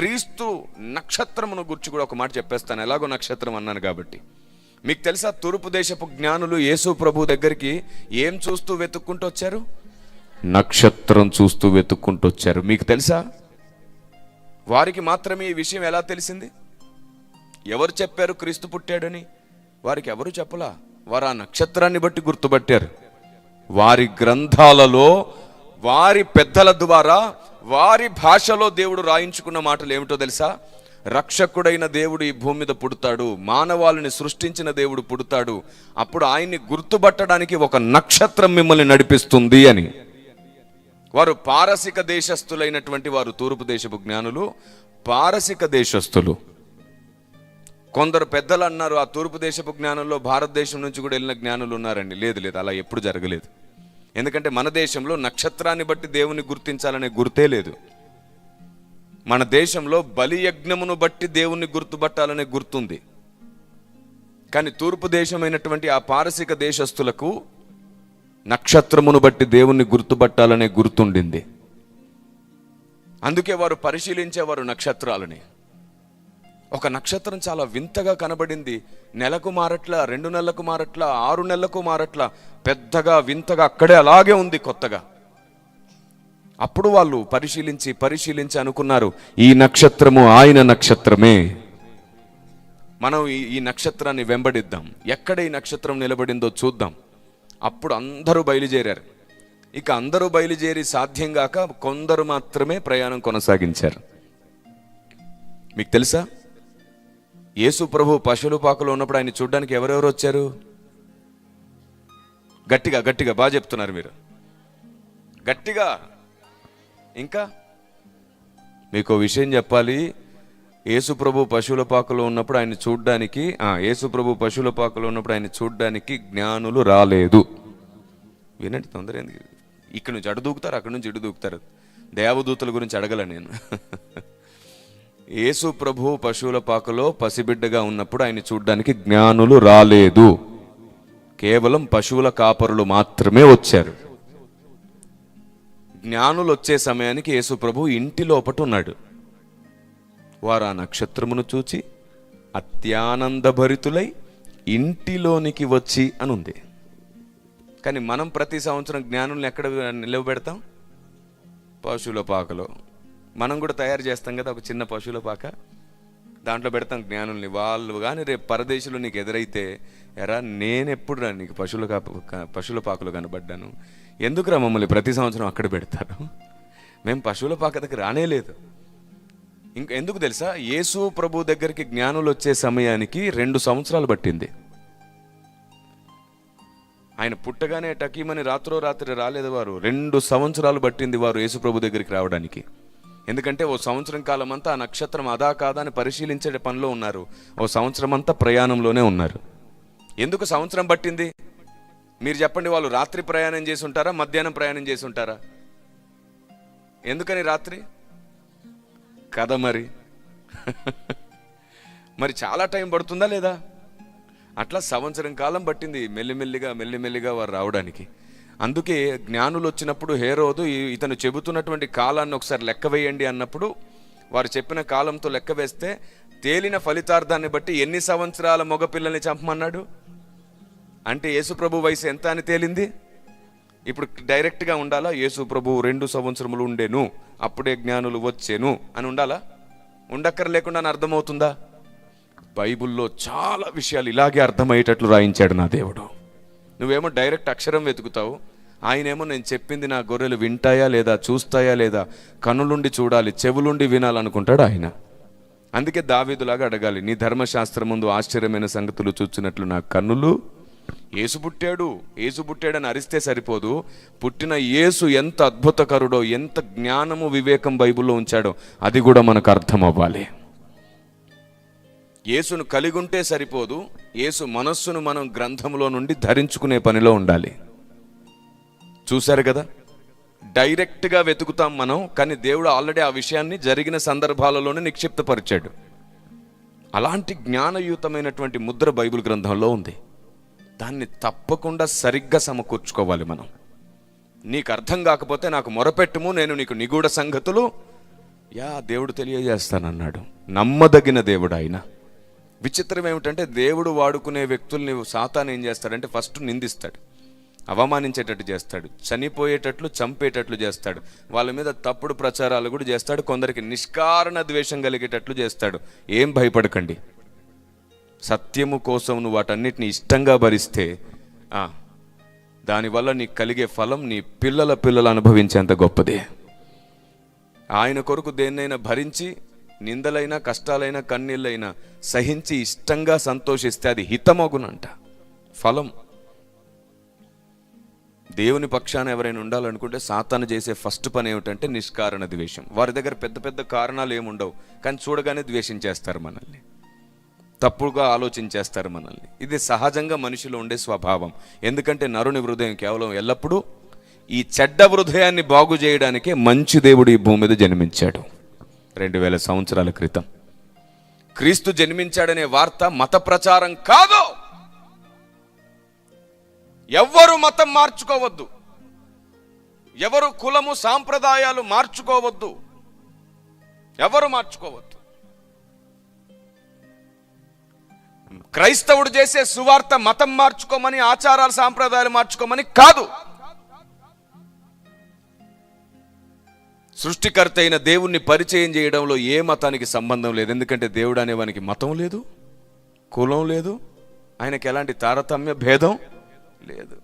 క్రీస్తు నక్షత్రమును గురించి కూడా ఒక మాట చెప్పేస్తాను. ఎలాగో నక్షత్రం అన్నాను కాబట్టి. మీకు తెలుసా తూర్పు దేశపు జ్ఞానులు యేసు ప్రభు దగ్గరికి ఏం చూస్తూ వెతుక్కుంటూ వచ్చారు? నక్షత్రం చూస్తూ వెతుక్కుంటూ వచ్చారు. మీకు తెలుసా? వారికి మాత్రమే ఈ విషయం ఎలా తెలిసింది? ఎవరు చెప్పారు క్రీస్తు పుట్టాడని? వారికి ఎవరు చెప్పలా? వారు ఆ నక్షత్రాన్ని బట్టి గుర్తుపట్టారు. వారి గ్రంథాలలో వారి పెద్దల ద్వారా వారి భాషలో దేవుడు రాయించుకున్న మాటలు ఏమిటో తెలుసా? రక్షకుడైన దేవుడు ఈ భూమి మీద పుడతాడు మానవాళిని సృష్టించిన దేవుడు పుడతాడు అప్పుడు ఆయన్ని గుర్తుపట్టడానికి ఒక నక్షత్రం మిమ్మల్ని నడిపిస్తుంది అని. వారు పారసిక దేశస్థులైనటువంటి వారు తూర్పు దేశపు జ్ఞానులు పారసిక దేశస్థులు. కొందరు పెద్దలు అన్నారు ఆ తూర్పు దేశపు జ్ఞానంలో భారతదేశం నుంచి కూడా వెళ్ళిన జ్ఞానులు ఉన్నారండి. లేదు లేదు అలా ఎప్పుడు జరగలేదు. ఎందుకంటే మన దేశంలో నక్షత్రాన్ని బట్టి దేవుని గుర్తించాలనే గుర్తే లేదు. మన దేశంలో బలియజ్ఞమును బట్టి దేవుణ్ణి గుర్తుపట్టాలనే గుర్తుంది. కానీ తూర్పు దేశమైనటువంటి ఆ పారసిక దేశస్థులకు నక్షత్రమును బట్టి దేవుణ్ణి గుర్తుపట్టాలనే గుర్తుండింది. అందుకే వారు పరిశీలించేవారు నక్షత్రాలని. ఒక నక్షత్రం చాలా వింతగా కనబడింది. నెలకు మారట్లా రెండు నెలలకు మారట్లా ఆరు నెలలకు మారట్లా పెద్దగా వింతగా అక్కడే అలాగే ఉంది కొత్తగా. అప్పుడు వాళ్ళు పరిశీలించి పరిశీలించి అనుకున్నారు ఈ నక్షత్రము ఆయన నక్షత్రమే. మనం ఈ ఈ నక్షత్రాన్ని వెంబడిద్దాం. ఎక్కడ ఈ నక్షత్రం నిలబడిందో చూద్దాం. అప్పుడు అందరూ బయలుదేరారు. ఇక అందరూ బయలుదేరి సాధ్యం కాక కొందరు మాత్రమే ప్రయాణం కొనసాగించారు. మీకు తెలుసా? యేసు ప్రభు పశువుల పాకలో ఉన్నప్పుడు ఆయన చూడడానికి ఎవరెవరు వచ్చారు? గట్టిగా గట్టిగా బాగా చెప్తున్నారు మీరు. గట్టిగా. ఇంకా? మీకు విషయం చెప్పాలి. యేసు ప్రభు పశువుల పాకలో ఉన్నప్పుడు ఆయన చూడ్డానికి ఆ, యేసు ప్రభు పశువుల పాకలో ఉన్నప్పుడు ఆయన చూడ్డానికి జ్ఞానులు రాలేదు. వినండి తొందర ఎందుకు? ఇక్కడ నుంచి అడు దూకుతారు అక్కడ నుంచి ఇటు దూకుతారు. దేవదూతల గురించి అడగల నేను. యేసు ప్రభు పశువుల పాకలో పసిబిడ్డగా ఉన్నప్పుడు ఆయన చూడ్డానికి జ్ఞానులు రాలేదు. కేవలం పశువుల కాపరులు మాత్రమే వచ్చారు. జ్ఞానులు వచ్చే సమయానికి యేసు ప్రభు ఇంటి లోపట ఉన్నాడు. వారు ఆ నక్షత్రమును చూచి అత్యానందభరితులై ఇంటిలోనికి వచ్చి అని ఉంది కానీ మనం ప్రతి సంవత్సరం జ్ఞానుల్ని ఎక్కడ నిలవబెడతాం పశువుల పాకలో. మనం కూడా తయారు చేస్తాం కదా ఒక చిన్న పశువుల పాక. దాంట్లో పెడతాం జ్ఞానుల్ని. వాళ్ళు కానీ రేపు పరదేశంలో నీకు ఎదురైతే ఎరా నేనెప్పుడు రా నీకు పశువుల పశువుల పాకలు కనబడ్డాను. ఎందుకురా మమ్మల్ని ప్రతి సంవత్సరం అక్కడ పెడతారు? మేము పశువుల పాక దగ్గర రానే లేదు. ఇంకా ఎందుకు తెలుసా? యేసు ప్రభు దగ్గరికి జ్ఞానులు వచ్చే సమయానికి రెండు సంవత్సరాలు పట్టింది. ఆయన పుట్టగానే టకీమని రాత్రో రాత్రి రాలేదు వారు. రెండు సంవత్సరాలు పట్టింది వారు యేసు ప్రభు దగ్గరికి రావడానికి. ఎందుకంటే ఓ సంవత్సరం కాలం అంతా ఆ నక్షత్రం అదా కాదా అని పరిశీలించే పనిలో ఉన్నారు. ఓ సంవత్సరం అంతా ప్రయాణంలోనే ఉన్నారు. ఎందుకు సంవత్సరం పట్టింది? మీరు చెప్పండి వాళ్ళు రాత్రి ప్రయాణం చేసి ఉంటారా మధ్యాహ్నం ప్రయాణం చేసి ఉంటారా? ఎందుకని రాత్రి? కథ మరి. మరి చాలా టైం పడుతుందా లేదా? అట్లా సంవత్సరం కాలం పట్టింది మెల్లిమెల్లిగా మెల్లిమెల్లిగా వారు రావడానికి. అందుకే జ్ఞానులు వచ్చినప్పుడు హేరోదు ఇతను చెబుతున్నటువంటి కాలాన్ని ఒకసారి లెక్క వేయండి అన్నప్పుడు వారు చెప్పిన కాలంతో లెక్క వేస్తే తేలిన ఫలితార్థాన్ని బట్టి ఎన్ని సంవత్సరాల మగపిల్లల్ని చంపమన్నాడు? అంటే యేసుప్రభు వయసు ఎంత అని తేలింది? ఇప్పుడు డైరెక్ట్గా ఉండాలా? యేసుప్రభు రెండు సంవత్సరములు ఉండేను అప్పుడే జ్ఞానులు వచ్చేను అని ఉండాలా? ఉండక్కర లేకుండా అని అర్థమవుతుందా? బైబిల్లో చాలా విషయాలు ఇలాగే అర్థమయ్యేటట్లు రాయించాడు నా దేవుడు. నువ్వేమో డైరెక్ట్ అక్షరం వెతుకుతావు. ఆయనేమో నేను చెప్పింది నా గొర్రెలు వింటాయా లేదా చూస్తాయా లేదా కనులుండి చూడాలి చెవులుండి వినాలనుకుంటాడు ఆయన. అందుకే దావీదులాగా అడగాలి నీ ధర్మశాస్త్రం ముందు ఆశ్చర్యమైన సంగతులు చూచినట్లు నా కన్నులు. ఏసు పుట్టాడు ఏసు పుట్టాడని అరిస్తే సరిపోదు. పుట్టిన యేసు ఎంత అద్భుతకరుడో ఎంత జ్ఞానము వివేకం బైబిల్లో ఉంచాడో అది కూడా మనకు అర్థం అవ్వాలి యేసును కలిగి ఉంటే సరిపోదు యేసు మనస్సును మనం గ్రంథంలో నుండి ధరించుకునే పనిలో ఉండాలి. చూశారు కదా? డైరెక్ట్గా వెతుకుతాం మనం కానీ దేవుడు ఆల్రెడీ ఆ విషయాన్ని జరిగిన సందర్భాలలోనే నిక్షిప్తపరిచాడు. అలాంటి జ్ఞానయుతమైనటువంటి ముద్ర బైబిల్ గ్రంథంలో ఉంది. దాన్ని తప్పకుండా సరిగ్గా సమకూర్చుకోవాలి మనం. నీకు అర్థం కాకపోతే నాకు మొరపెట్టుము నేను నీకు నిగూఢ సంగతులు. యా దేవుడు తెలియజేస్తానన్నాడు. నమ్మదగిన దేవుడు ఆయన. విచిత్రం ఏమిటంటే దేవుడు వాడుకునే వ్యక్తుల్ని సాతాను ఏం చేస్తాడంటే ఫస్ట్ నిందిస్తాడు. అవమానించేటట్టు చేస్తాడు. చనిపోయేటట్లు చంపేటట్లు చేస్తాడు. వాళ్ళ మీద తప్పుడు ప్రచారాలు కూడా చేస్తాడు. కొందరికి నిష్కారణ ద్వేషం కలిగేటట్లు చేస్తాడు. ఏం భయపడకండి. సత్యము కోసం నువ్వు వాటన్నిటిని ఇష్టంగా భరిస్తే దానివల్ల నీకు కలిగే ఫలం నీ పిల్లల పిల్లలు అనుభవించేంత గొప్పదే. ఆయన కొరకు దేన్నైనా భరించి నిందలైనా కష్టాలైనా కన్నీళ్ళైనా సహించి ఇష్టంగా సంతోషిస్తే అది హితమగునంట. ఫలం. దేవుని పక్షాన ఎవరైనా ఉండాలనుకుంటే సాతాను చేసే ఫస్ట్ పని ఏమిటంటే నిష్కారణ ద్వేషం. వారి దగ్గర పెద్ద పెద్ద కారణాలు ఏముండవు కానీ చూడగానే ద్వేషించేస్తారు మనల్ని. తప్పుగా ఆలోచించేస్తారు మనల్ని. ఇది సహజంగా మనిషిలో ఉండే స్వభావం. ఎందుకంటే నరుని హృదయం కేవలం ఎల్లప్పుడూ ఈ చెడ్డ హృదయాన్ని బాగు చేయడానికే మంచి దేవుడు ఈ భూమి మీద జన్మించాడు. రెండు వేల సంవత్సరాల క్రితం. క్రీస్తు జన్మించాడనే వార్త మత ప్రచారం కాదు. ఎవ్వరు మతం మార్చుకోవద్దు. ఎవరు కులము సాంప్రదాయాలు మార్చుకోవద్దు. ఎవరు మార్చుకోవద్దు. క్రైస్తవుడు చేసే సువార్త మతం మార్చుకోమని ఆచారాలు సాంప్రదాయాలు మార్చుకోమని కాదు. సృష్టికర్త అయిన దేవుణ్ణి పరిచయం చేయడంలో ఏ మతానికి సంబంధం లేదు. ఎందుకంటే దేవుడు అనేవానికి మతం లేదు కులం లేదు ఆయనకి ఎలాంటి తారతమ్య భేదం లేదు.